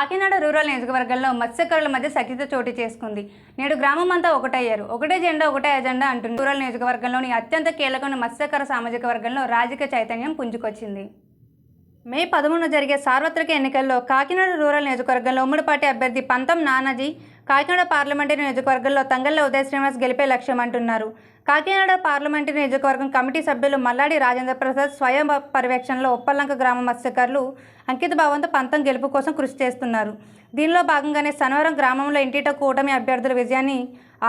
Kakinada rural నియోజకవర్గంలో మత్స్యకారుల మధ్య సఖ్యత చోటు చేసుకుంది. నేడు గ్రామం అంతా ఒకటయ్యారు. ఒకటే జెండా ఒకటే ఎజెండా అంటుంది. రూరల్ నియోజకవర్గంలోని అత్యంత కీలకమైన మత్స్యకార సామాజిక వర్గంలో రాజకీయ చైతన్యం పుంజుకొచ్చింది. మే పదమూడున జరిగే సార్వత్రిక ఎన్నికల్లో కాకినాడ రూరల్ నియోజకవర్గంలో ఉమ్మడి పార్టీ అభ్యర్థి పంతం నానాజీ కాకినాడ పార్లమెంటరీ నియోజకవర్గంలో తంగళ్ళ ఉదయ శ్రీనివాస్ గెలిపే లక్ష్యం అంటున్నారు. కాకినాడ పార్లమెంటరీ నియోజకవర్గం కమిటీ సభ్యులు మల్లాడి రాజేంద్ర ప్రసాద్ స్వయం పర్యవేక్షణలో ఉప్పల్లంక గ్రామ మత్స్యకారులు అంకిత భావంతో పంతం గెలుపు కోసం కృషి చేస్తున్నారు. దీనిలో భాగంగానే శనివారం గ్రామంలో ఇంటిట కూటమి అభ్యర్థుల విజయాన్ని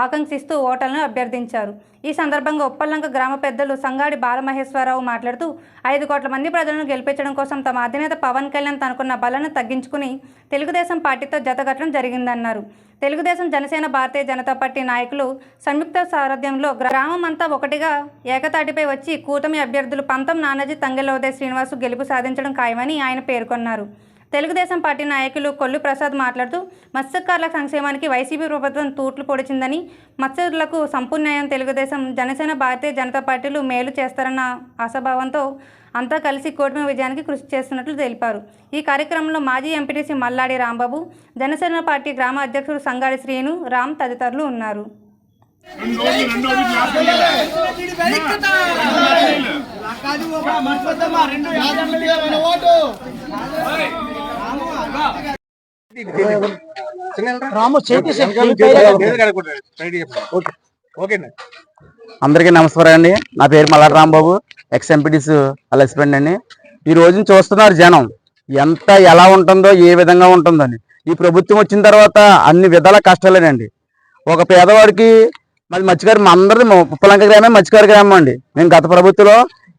ఆకాంక్షిస్తూ ఓటర్లను అభ్యర్థించారు. ఈ సందర్భంగా ఉప్పల్లంక గ్రామ పెద్దలు సంగాడి బాలమహేశ్వరరావు మాట్లాడుతూ ఐదు కోట్ల మంది ప్రజలను గెలిపించడం కోసం తమ అధినేత పవన్ కళ్యాణ్ తనకున్న బలను తగ్గించుకుని తెలుగుదేశం పార్టీతో జతగట్టడం జరిగిందన్నారు. తెలుగుదేశం జనసేన భారతీయ జనతా పార్టీ నాయకులు సంయుక్త సారథ్యంలో గ్రామం అంతా ఒకటిగా ఏకతాటిపై వచ్చి కూటమి అభ్యర్థులు పంతం నానాజీ తంగెలవదే శ్రీనివాసు గెలుపు సాధించడం ఖాయమని ఆయన పేర్కొన్నారు. తెలుగుదేశం పార్టీ నాయకులు కొల్లు ప్రసాద్ మాట్లాడుతూ మత్స్యకారుల సంక్షేమానికి వైసీపీ ప్రభుత్వం తూట్లు పొడిచిందని మత్స్యకులకు సంపూర్ణ న్యాయం తెలుగుదేశం జనసేన భారతీయ జనతా పార్టీలు మేలు చేస్తారన్న ఆశాభావంతో అంతా కలిసి కూటమి విజయానికి కృషి చేస్తున్నట్లు తెలిపారు. ఈ కార్యక్రమంలో మాజీ ఎంపీటీసీ మల్లాడి రాంబాబు జనసేన పార్టీ గ్రామ అధ్యక్షుడు సంగాడి శ్రీను రామ్ తదితరులు ఉన్నారు. రాము చేతి అందరికీ నమస్కారం అండి. నా పేరు Malladi Rambabu ex MPTC husband అండి. ఈ రోజున చూస్తున్నారు జనం. ఎంత ఎలా ఉంటుందో ఏ విధంగా ఉంటుందని. ఈ ప్రభుత్వం వచ్చిన తర్వాత అన్ని విధాల కష్టాలేనండి. ఒక పేదవాడికి మరి మత్స్యకారు మా అందరిది ఉప్పలంక గ్రామే మత్స్యకార గ్రామం అండి. మేము గత ప్రభుత్వంలో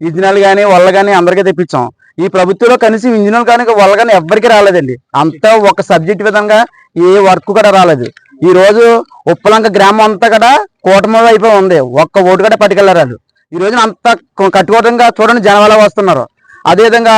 ఇంజినాలు కానీ వల్ల కానీ అందరికీ తెప్పించాం. ఈ ప్రభుత్వంలో కనీసం ఇంజనీర్ కానీ వల్ల కానీ ఎవ్వరికీ రాలేదండి. అంతా ఒక సబ్జెక్ట్ విధంగా ఏ వర్క్ కూడా రాలేదు. ఈ రోజు ఉప్పలంక గ్రామం అంతా కూడా కూటమి అయిపోయి ఉంది. ఒక్క ఓటు కూడా పట్టుకెళ్ళారు వాళ్ళు ఈ రోజున అంత కట్టుకోవడంగా చూడండి జనం ఎలా వస్తున్నారు. అదేవిధంగా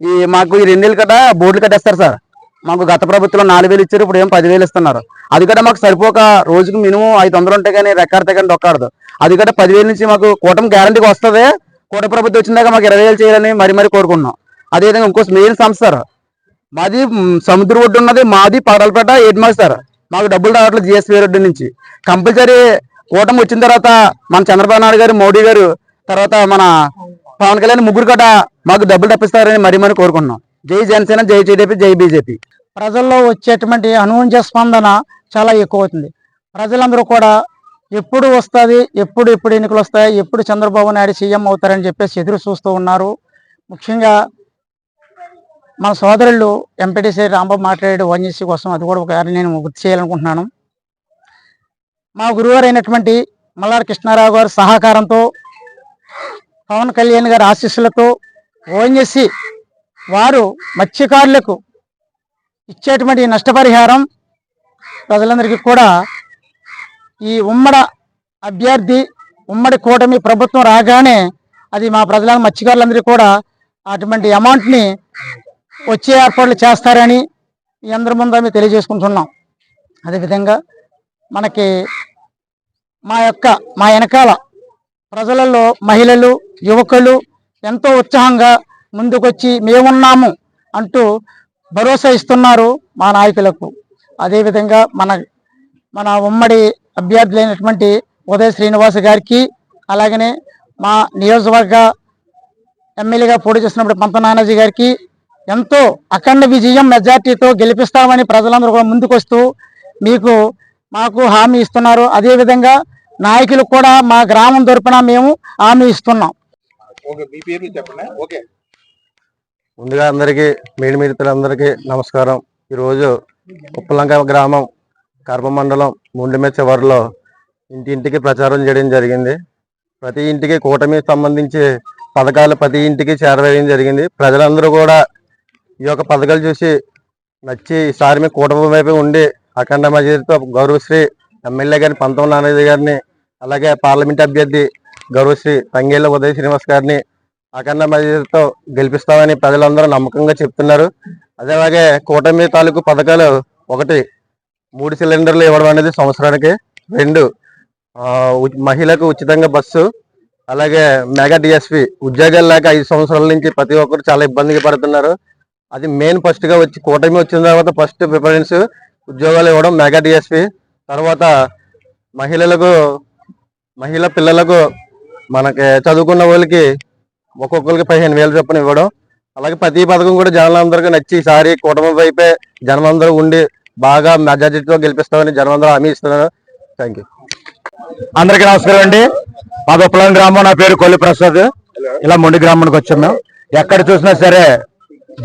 ఈ మాకు ఈ రెండేళ్ళు కదా బోర్డులు కట్టేస్తారు సార్. మాకు గత ప్రభుత్వం నాలుగు వేలు ఇచ్చారు ఇప్పుడు ఏం పదివేలు ఇస్తున్నారు. అది కూడా మాకు సరిపోక రోజుకి మినిమం ఐదు వందలు ఉంటే కానీ రెక్కాడితే కానీ ఒక్కడదు అది కూడా పదివేలు నుంచి మాకు కూటమి గ్యారంటీకి వస్తుంది. కూటమి ప్రభుత్వం వచ్చిందాక మాకు ఇరవై వేలు చేయాలని మరి మరి కోరుకున్నాం అదేవిధంగా ఇంకో మెయిన్ సంస్థ సార్ మాది సముద్ర ఒడ్డు ఉన్నది మాది పాడలపేట ఎయిట్ మాస్టర్. సార్ మాకు డబ్బులు రావట్లేదు జిఎస్పీ రెడ్డి నుంచి. కంపల్సరీ కూటమి వచ్చిన తర్వాత మన చంద్రబాబు నాయుడు గారు మోడీ గారు తర్వాత మన పవన్ కళ్యాణ్ ముగ్గురు కూడా మాకు డబ్బులు తప్పిస్తారని మరీ మరి కోరుకున్నాం జై జనసేన జై టీడీపీ జై బీజేపీ. ప్రజల్లో వచ్చేటువంటి అనువంజ స్పందన చాలా ఎక్కువ అవుతుంది. ప్రజలందరూ కూడా ఎప్పుడు వస్తుంది ఎప్పుడు ఎప్పుడు ఎన్నికలు వస్తాయి ఎప్పుడు చంద్రబాబు నాయుడు సీఎం అవుతారని చెప్పేసి ఎదురు చూస్తూ ఉన్నారు. ముఖ్యంగా మన సోదరులు ఎంపీటీసీ రాంబాబు మాట్లాడే ఓఎన్జీసీ కోసం అది కూడా ఒకసారి నేను గుర్తు చేయాలనుకుంటున్నాను. మా గురువారు అయినటువంటి మల్లారి కృష్ణారావు గారి సహకారంతో పవన్ కళ్యాణ్ గారి ఆశీస్సులతో ఓఎన్జీసీ వారు మత్స్యకారులకు ఇచ్చేటువంటి నష్టపరిహారం ప్రజలందరికీ కూడా ఈ ఉమ్మడ అభ్యర్థి ఉమ్మడి కూటమి ప్రభుత్వం రాగానే అది మా ప్రజల మత్స్యకారులందరికీ కూడా అటువంటి అమౌంట్ని వచ్చే ఏర్పాట్లు చేస్తారని మీ అందరి ముందు మేము తెలియజేసుకుంటున్నాం. అదేవిధంగా మనకి మా యొక్క మా వెనకాల ప్రజలలో మహిళలు యువకులు ఎంతో ఉత్సాహంగా ముందుకొచ్చి మేమున్నాము అంటూ భరోసా ఇస్తున్నారు మా నాయకులకు. అదేవిధంగా మన మన ఉమ్మడి అభ్యర్థులైనటువంటి ఉదయ శ్రీనివాస్ గారికి అలాగనే మా నియోజకవర్గ ఎమ్మెల్యేగా పోటీ చేస్తున్నప్పుడు పంత నానాజీ గారికి ఎంతో అఖండ విజయం మెజార్టీతో గెలిపిస్తామని ప్రజలందరూ కూడా ముందుకొస్తూ మీకు మాకు హామీ ఇస్తున్నారు. అదేవిధంగా నాయకులు కూడా మా గ్రామం తరపున మేము హామీ ఇస్తున్నాం. ముందుగా అందరికీ మీడి మిత్రులందరికీ నమస్కారం. ఈరోజు ఉప్పలంక గ్రామం కర్మ మండలం ముండిమే చివరిలో ఇంటింటికి ప్రచారం చేయడం జరిగింది. ప్రతి ఇంటికి కూటమి సంబంధించి పథకాలు ప్రతి ఇంటికి చేరవేయడం జరిగింది. ప్రజలందరూ కూడా ఈ యొక్క పథకాలు చూసి నచ్చి ఈసారి మీ కూటమి వైపు ఉండి అఖండ మజీద్తో గౌరవశ్రీ ఎమ్మెల్యే గారిని పంతొమ్మిది నాన్నది గారిని అలాగే పార్లమెంట్ అభ్యర్థి గౌరవశ్రీ తంగేళ్ళ ఉదయ శ్రీనివాస్ గారిని అఖండ మజీద్తో గెలిపిస్తామని ప్రజలందరూ నమ్మకంగా చెప్తున్నారు. అదేలాగే కూటమి తాలూకు పథకాలు ఒకటి మూడు సిలిండర్లు ఇవ్వడం అనేది సంవత్సరానికి రెండు మహిళకు ఉచితంగా బస్సు అలాగే మెగా డిఎస్పి ఉద్యోగాలు లేక ఐదు సంవత్సరాల నుంచి ప్రతి ఒక్కరు చాలా ఇబ్బందిగా పడుతున్నారు. అది మెయిన్ ఫస్ట్గా వచ్చి కూటమి వచ్చిన తర్వాత ఫస్ట్ ప్రిఫరెన్స్ ఉద్యోగాలు ఇవ్వడం మెగా డిఎస్పి. తర్వాత మహిళలకు మహిళా పిల్లలకు మనకి చదువుకున్న వాళ్ళకి ఒక్కొక్కరికి పదిహేను వేలు చొప్పున ఇవ్వడం. అలాగే ప్రతి పథకం కూడా జనాలందరికీ నచ్చి ఈసారి కూటమి వైపే జనమందరూ ఉండి బాగా మెజారిటీతో గెలిపిస్తామని జనమందరూ హామీ ఇస్తున్నారు థ్యాంక్ యూ అందరికీ నమస్కారం అండి. మా ఉప్పలం గ్రామం నా పేరు కొల్లి ప్రసాద్. ఇలా మొండి గ్రామానికి వచ్చాం మేము. ఎక్కడ చూసినా సరే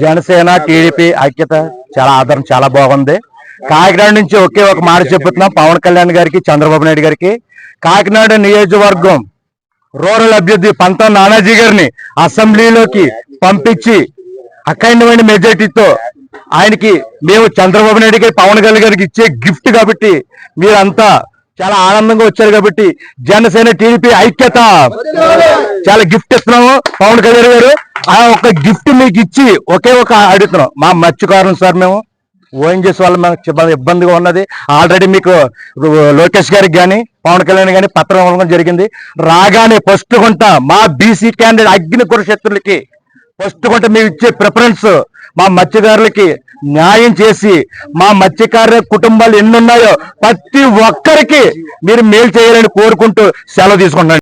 జనసేన టీడీపీ ఐక్యత చాలా ఆదరణ చాలా బాగుంది. కాకినాడ నుంచి ఒకే ఒక మాట చెబుతున్నాం పవన్ కళ్యాణ్ గారికి చంద్రబాబు నాయుడు గారికి. కాకినాడ నియోజకవర్గం రూరల్ అభ్యర్థి పంతం నానాజీ గారిని అసెంబ్లీలోకి పంపించి అఖండమైన మెజార్టీతో ఆయనకి మేము చంద్రబాబు నాయుడు గారి పవన్ కళ్యాణ్ గారికి ఇచ్చే గిఫ్ట్ కాబట్టి మీరంతా చాలా ఆనందంగా వచ్చారు కాబట్టి జనసేన టీడీపీ ఐక్యత. చాలా గిఫ్ట్ ఇస్తున్నాము పవన్ కళ్యాణ్ గారు. ఆ ఒక గిఫ్ట్ మీకు ఇచ్చి ఒకే ఒక అడుగుతున్నాం. మా మత్స్యకారులు సార్ మేము. ఓఎన్జిఎస్ వల్ల మాకు ఇబ్బందిగా ఉన్నది. ఆల్రెడీ మీకు లోకేష్ గారికి కానీ పవన్ కళ్యాణ్ కానీ పత్రం ఇవ్వడం జరిగింది. రాగానే ఫస్ట్ కొంట మా బీసీ క్యాండిడేట్ అగ్ని కురుక్షేత్రులకి ఫస్ట్ కొంట మేము ఇచ్చే ప్రిఫరెన్స్ మా మత్స్యకారులకి న్యాయం చేసి మా మత్స్యకారుల కుటుంబాలు ఎన్ని ఉన్నాయో ప్రతి ఒక్కరికి మీరు మేలు చేయాలని కోరుకుంటూ సెలవు తీసుకుంటాను